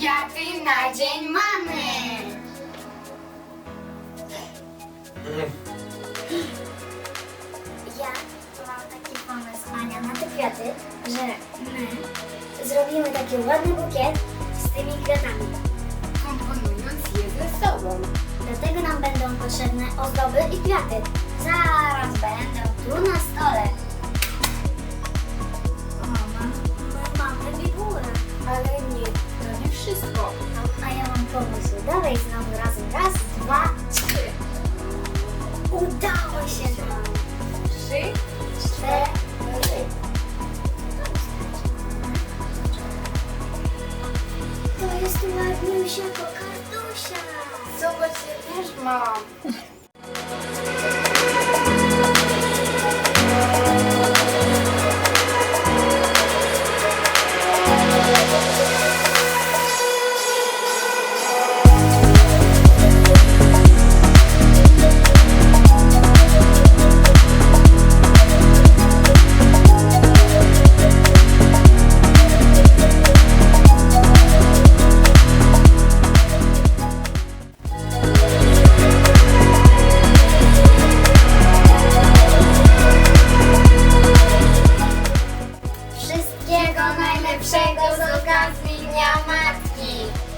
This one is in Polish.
Kwiaty na dzień mamy! Ja mam taki pomysł, Ania, na te kwiaty, że my zrobimy taki ładny bukiet z tymi kwiatami. Komponując je ze sobą. Do tego nam będą potrzebne ozdoby i kwiaty. Zaraz będą pomysł. Dawaj znowu razem. Raz, dwa, trzy. Udało się nam. Trzy, Cztery. To jest ładniusia kokardusia. zobacz, ja też mam. Lucas Vinhal Martins.